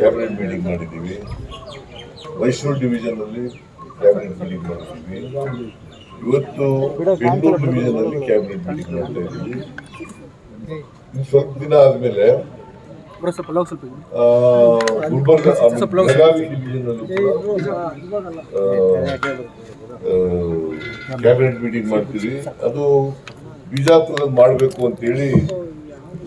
Cabinet meeting ಮಾಡಿದ್ದೀವಿ. Mysuru division ಅಲ್ಲಿ cabinet meeting ಮಾಡಿದ್ದೀವಿ. ಇವತ್ತು ಬೆಂಗಳೂರು ಅಲ್ಲಿ ಕ್ಯಾಬಿನೆಟ್ ಮೀಟಿಂಗ್ ಮಾಡ್ತಾ ಇದ್ದೀವಿ. ಇನ್ನು ಸ್ವಲ್ಪ ದಿನ ಆದಮೇಲೆ ಗುಲ್ಬರ್ಗ ಬೆಳಗಾವಿ ಡಿವಿಷನ್ ಅಲ್ಲಿ ಕ್ಯಾಬಿನೆಟ್ ಮೀಟಿಂಗ್ ಮಾಡ್ತೀವಿ. ಅದು ಬಿಜಾಪುರದಲ್ಲಿ ಮಾಡಬೇಕು ಅಂತೇಳಿ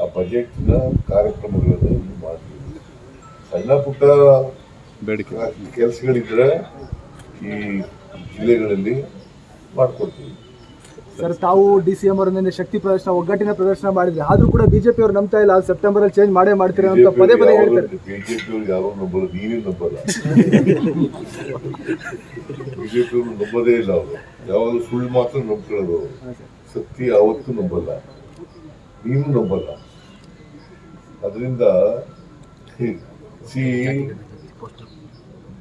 ಆ ಬಜೆಟ್ನ ಕಾರ್ಯಕ್ರಮಗಳನ್ನು ಇಲ್ಲಿ ಮಾಡ್ತೀವಿ ಸಣ್ಣ ಪುಟ್ಟ ಬೇಡಿಕೆ. ಕೆಲಸಗಳಿದ್ರೆ ಈ ಜಿಲ್ಲೆಗಳಲ್ಲಿ ಮಾಡ್ಕೊಡ್ತೀವಿ. ಸರ್ ತಾವು ಡಿ ಸಿ ಎಂ ಶಕ್ತಿ ಪ್ರದರ್ಶನ ಒಗ್ಗಟ್ಟಿನ ಪ್ರದರ್ಶನ ಮಾಡಿದ್ರೆ. ಆದ್ರೂ ಕೂಡ ಬಿಜೆಪಿ ಅವರು ನಂಬ್ತಾ ಇಲ್ಲ ಸೆಪ್ಟೆಂಬರ್ ಅಲ್ಲಿ ಚೇಂಜ್ ಮಾಡೇ ಮಾಡ್ತೀರಿ ಅಂತ ಪದೇ ಪದೇ ಹೇಳ್ತಾರೆ. ಬಿಜೆಪಿ ಅವ್ರು ಯಾರು ನಂಬಲ್ಲ ನೀನೇ ನಂಬಲ್ಲ. ಬಿಜೆಪಿ ಅವರು ನಂಬೋದೇ ಇಲ್ಲ ಅವರು. ಯಾವಾಗಲೂ ಸುಳ್ಳು ಮಾತ್ರ ನಂಬ್ಕೊಳ್ಳೋದು ಅವ್ರು. ಸತ್ಯ ಯಾವತ್ತೂ ನಂಬಲ್ಲ. ನೀನು ನಂಬಲ್ಲ. ಅದರಿಂದ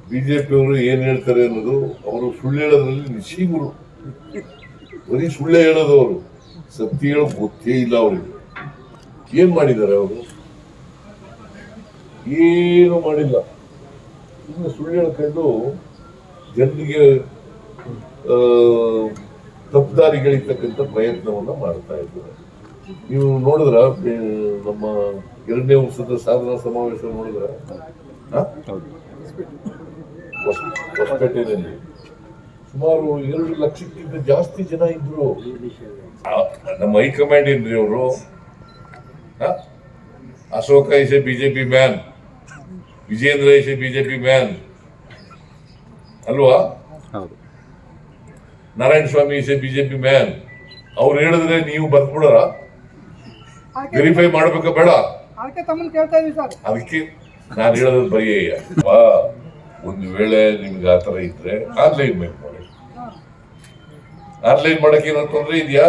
ಬಿಜೆಪಿ ಅವರು ಏನ್ ಹೇಳ್ತಾರೆ ಅನ್ನೋದು ಅವರು ಸುಳ್ಳು ಹೇಳೋದ್ರಲ್ಲಿ ನಿಶೀಗುರು ಬರೀ ಸುಳ್ಳೆ ಹೇಳೋದು ಅವರು ಸತ್ಯ ಹೇಳೋ ಗೊತ್ತೇ ಇಲ್ಲ ಅವರಿಗೆ. ಏನ್ ಮಾಡಿದ್ದಾರೆ ಅವರು? ಏನು ಮಾಡಿಲ್ಲ. ಇನ್ನು ಸುಳ್ಳು ಹೇಳ್ಕೊಂಡು ಜನರಿಗೆ ತಪ್ಪುದಾರಿಗಳಿರ್ತಕ್ಕಂಥ ಪ್ರಯತ್ನವನ್ನ ಮಾಡ್ತಾ ಇದ್ದಾರೆ. ನೀವು ನೋಡಿದ್ರ ನಮ್ಮ ಎರಡನೇ ವರ್ಷದ ಸಾಧನಾ ಸಮಾವೇಶ ನೋಡಿದ್ರ? ಹೊಸಪೇಟೆಯಲ್ಲಿ. ಸುಮಾರು ಎರಡು ಲಕ್ಷಕ್ಕಿಂತ ಜಾಸ್ತಿ ಜನ ಇದ್ರು. ನಮ್ಮ ಹೈಕಮಾಂಡ್ ಏನ್ರಿ ಅವರು Ashoka is a BJP man. Vijayendra is a BJP man. ಅಲ್ವಾ? Narayana Swamy is a BJP man. ಅವ್ರು ಹೇಳಿದ್ರೆ ನೀವು ಬರ್ಕೊಡೋರ ವೆರಿಫೈ ಮಾಡಬೇಕು ಬೇಡ. ಅದಕ್ಕೆ ತಮ್ಮನ್ನ ಕೇಳ್ತಾ ಇದೀವಿ ಸರ್. ಅದಕ್ಕೆ ನಾನು ಹೇಳೋದು ಬರೀ ವಾ ಒಂದು ವೇಳೆ ನಿಮ್ಗೆ ಆ ತರ ಇದ್ರೆ ಆನ್ಲೈನ್ ಮೇಲೆ ಮಾಡಿ. ಆನ್ಲೈನ್ ಮಾಡಕ್ಕೆ ಏನಾದ್ರು ತೊಂದರೆ ಇದೆಯಾ?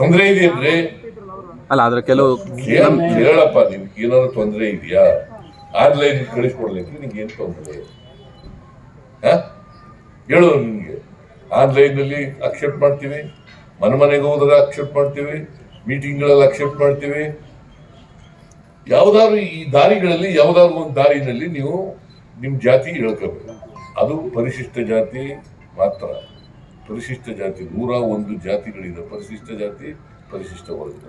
ತೊಂದರೆ ಇದೆಯೇನ್ರಿ ಅಲ್ಲ ಆದ್ರೆ ಕೆಲವು ಹೇಳಪ್ಪ ಕೇಳಪ್ಪ ನಿಮ್ಗೆ ಏನಾದ್ರು ತೊಂದರೆ ಇದೆಯಾ? ಆನ್ಲೈನ್ ಕಳಿಸ್ಕೊಡ್ಲಿಕ್ಕೆ ನಿಮ್ಗೆ ಏನ್ ತೊಂದರೆ? ಹೇಳೋದು ಹೇಳು ನಿಮ್ಗೆ ಆನ್ಲೈನ್ ಅಲ್ಲಿ ಅಕ್ಸೆಪ್ಟ್ ಮಾಡ್ತೀವಿ. ಮನೆ ಮನೆಗೆ ಹೋದ್ರೆ ಅಕ್ಸೆಪ್ಟ್ ಮಾಡ್ತೀವಿ ಮೀಟಿಂಗ್ಗಳಲ್ಲಿ ಅಕ್ಸೆಪ್ಟ್ ಮಾಡ್ತೀವಿ. ಯಾವ್ದಾದ್ರು ಈ ದಾರಿಗಳಲ್ಲಿ, ಯಾವ್ದಾದ್ರು ಒಂದು ದಾರಿನಲ್ಲಿ ನೀವು ನಿಮ್ಮ ಜಾತಿ ಹೇಳ್ಕೋಬೇಕು. ಅದು ಪರಿಶಿಷ್ಟ ಜಾತಿ ಮಾತ್ರ. ಪರಿಶಿಷ್ಟ ಜಾತಿ, ನೂರ ಒಂದು ಜಾತಿಗಳಿದೆ. ಪರಿಶಿಷ್ಟ ಜಾತಿ, ಪರಿಶಿಷ್ಟ ವರ್ಗ.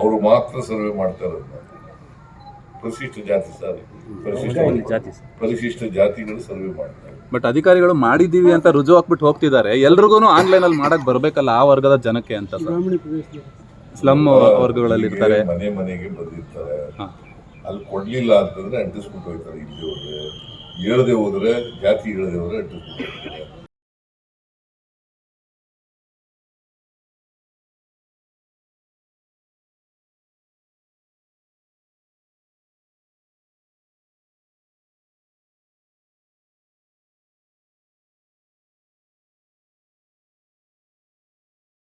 ಅವರು ಮಾತ್ರ ಸರ್ವೆ ಮಾಡ್ತಾರೆ ಪರಿಶಿಷ್ಟ ಜಾತಿ ಸರ್. ಪರಿಶಿಷ್ಟ. ಜಾತಿ ಪರಿಶಿಷ್ಟ ಜಾತಿಗಳು ಸರ್ವೆ ಮಾಡ್ತಾರೆ. ಬಟ್ ಅಧಿಕಾರಿಗಳು ಮಾಡಿದೀವಿ ಅಂತ ರುಜು ಹಾಕ್ಬಿಟ್ಟು ಹೋಗ್ತಿದ್ದಾರೆ. ಎಲ್ರಿಗೂ ಆನ್ಲೈನ್ ಅಲ್ಲಿ ಮಾಡಕ್ ಬರ್ಬೇಕಲ್ಲ ಆ ವರ್ಗದ ಜನಕ್ಕೆ ಅಂತ ಸ್ಲಮ್ ವರ್ಗಗಳಲ್ಲಿ ಇರ್ತಾರೆ. ಮನೆ ಮನೆಗೆ ಬಂದಿರ್ತಾರೆ. ಹಾ. ಅಲ್ಲಿ ಕೊಡ್ಲಿಲ್ಲ ಅಂತಂದ್ರೆ ಅಂಟಿಸ್ಬಿಟ್ಟು ಹೋಗ್ತಾರೆ. ಇಲ್ಲಿ ಹೋದ್ರೆ ಹೇಳದೆ ಹೋದ್ರೆ ಜಾತಿ ಹೇಳದೆ ಹೋದ್ರೆ ಹೋಗ್ತಾರೆ.